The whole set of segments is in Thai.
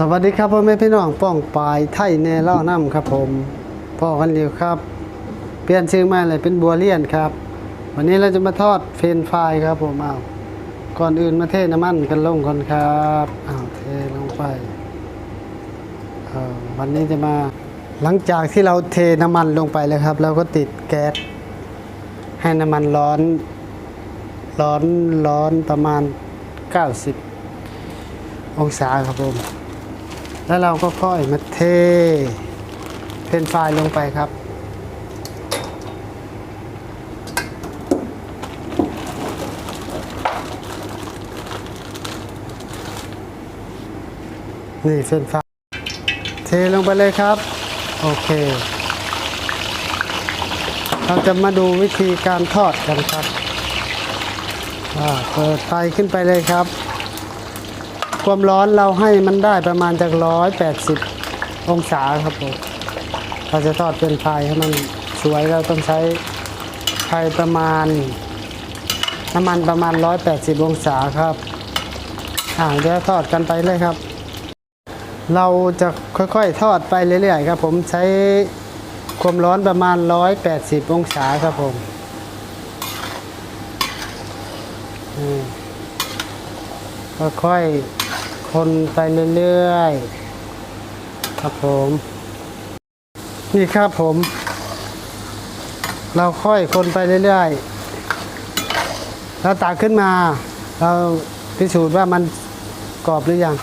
สวัสดีครับพ่อแม่พี่น้องป้องปายไทยแน่เล่าน้ำครับผมพ่อกันเร็วครับ เปลี่ยนชื่อม่เลยเป็นบัวเลียนครับ วันนี้เราจะมาทอดเฟรนฟรายครับผมเอาก่อนอื่นมาเทน้ำมันกันลงก่อนครับเอาเทลงไปวันนี้จะมาหลังจากที่เราเทน้ำมันลงไปแล้วครับเราก็ติดแก๊สให้น้ำมันร้อน ร้อนร้อนประมาณ 90 องศาครับผม แล้วเราก็ค่อยมาเท เพนไฟายลงไปครับ นี่เฟนฟรายเทลงไปเลยครับ โอเค เราจะมาดูวิธีการทอดกันครับเปิดไฟขึ้นไปเลยครับ ความร้อนเราให้มันได้ประมาณจากร้อยแปดสิบองศาครับผมเราจะทอดเป็นไฟให้มันสวยเราต้องใช้ไฟประมาณน้ำมันประมาณร้อยแปดสิบองศาครับอ่าเดี๋ยวทอดกันไปเลยครับ เราจะค่อยๆทอดไปเรื่อยๆครับ ผมใช้ความร้อนประมาณร้อยแปดสิบองศาครับผมอืมค่อยๆ คนไปเรื่อยๆ ครับผม นี่ครับผม เราค่อยคนไปเรื่อยๆ เราตักขึ้นมา เราพิสูจน์ว่ามันกรอบหรือยัง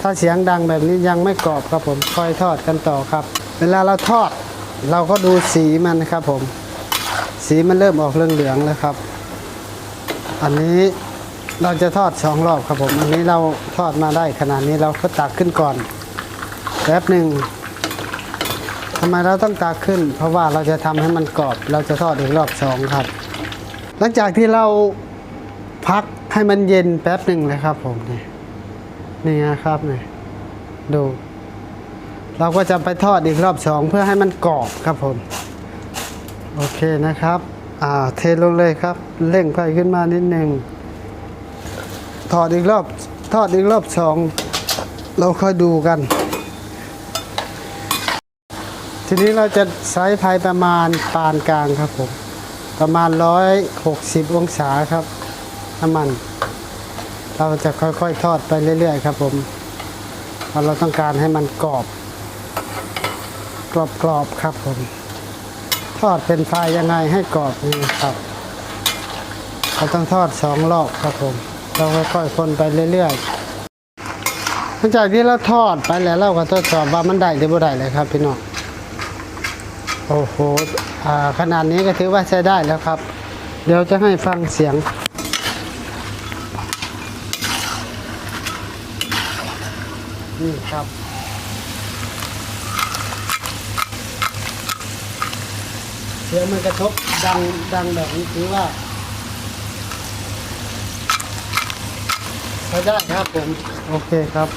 ถ้าเสียงดังแบบนี้ยังไม่กรอบครับผมค่อยทอดกันต่อครับ เวลาเราทอด เราก็ดูสีมันครับผม สีมันเริ่มออกเหลืองๆแล้วครับ อันนี้ เราจะทอดสองรอบครับผม อันนี้เราทอดมาได้ขนาดนี้เราก็ตักขึ้นก่อนแป๊บหนึ่งทำไมเราต้องตักขึ้น เพราะว่าเราจะทำให้มันกรอบ เราจะทอดอีกรอบสองครับ หลังจากที่เราพักให้มันเย็นแป๊บหนึ่งเลยครับผมนี่นี่นะครับนี่ดู เราก็จะไปทอดอีกรอบสองเพื่อให้มันกรอบครับผม โอเคนะครับ อ่าเทลงเลยครับ เร่งไฟขึ้นมานิดหนึ่ง ถอดอีกรอบทอดอีกรอบสองเราค่อยดูกัน ทีนี้เราจะใช้ไฟประมาณปานกลางครับผมประมาณ 160 องศาครับน้ำมัน เราจะค่อยๆทอดไปเรื่อยๆครับผมเพราะเราต้องการให้มันกรอบ กรอบๆครับผม ทอดเป็นไฟยังไงให้กรอบนี่ครับ เราต้องทอดสองรอบครับผม เราค่อยๆคนไปเรื่อยๆหลังจากที่เราทอดไปแล้วเราก็ทดสอบว่ามันได้หรือไม่ได้เลยครับ พี่น้องโอ้โหขนาดนี้ก็ถือว่าใช้ได้แล้วครับ เดี๋ยวจะให้ฟังเสียงนี่ครับเสียงมันกระทบดังดังแบบนี้ถือว่า ใช้ได้ครับผม โอเคครับ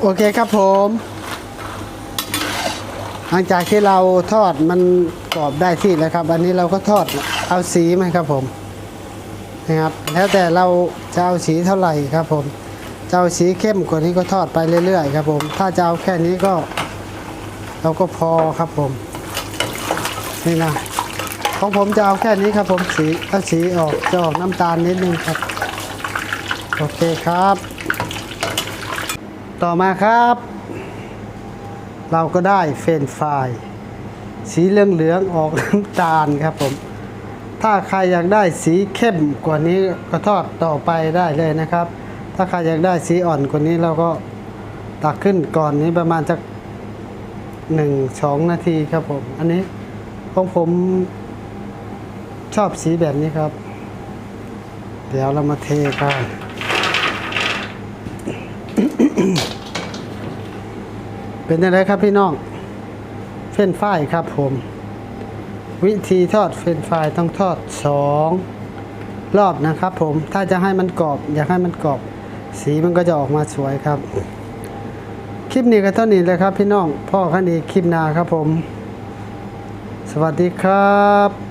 โอเคครับผมหลังจากที่เราทอดมันกรอบได้ที่แล้วครับ อันนี้เราก็ทอดเอาสีไหมครับผมนะครับ แล้วแต่เราจะเอาสีเท่าไหร่ครับผมจะเอาสีเข้มกว่านี้ก็ทอดไปเรื่อยๆครับผม ถ้าจะเอาแค่นี้ก็ เราก็พอครับผม นี่นะของผมจะเอาแค่นี้ครับผมสีถ้าสีออกจะออกน้ำตาลนิดนึงครับ โอเคครับ ต่อมาครับ เราก็ได้เฟรนช์ฟรายสีเหลืองๆออกน้ำตาลครับผม ถ้าใครอยากได้สีเข้มกว่านี้ก็ทอดต่อไปได้เลยนะครับ ถ้าใครอยากได้สีอ่อนกว่านี้เราก็ตักขึ้นก่อนนี้ประมาณสักหนึ่งสองนาทีครับผม อันนี้ของผมชอบสีแบบนี้ครับ เดี๋ยวเรามาเทกัน เป็นยังไงครับพี่น้อง เฟรนช์ฟรายครับผม วิธีทอดเฟรนช์ฟรายต้องทอดสองรอบนะครับผมถ้าจะให้มันกรอบ อยากให้มันกรอบ สีมันก็จะออกมาสวยครับ คลิปนี้ก็เท่านี้เลยครับ พี่น้องพ่อคันอีคลิปนาครับผม สวัสดีครับ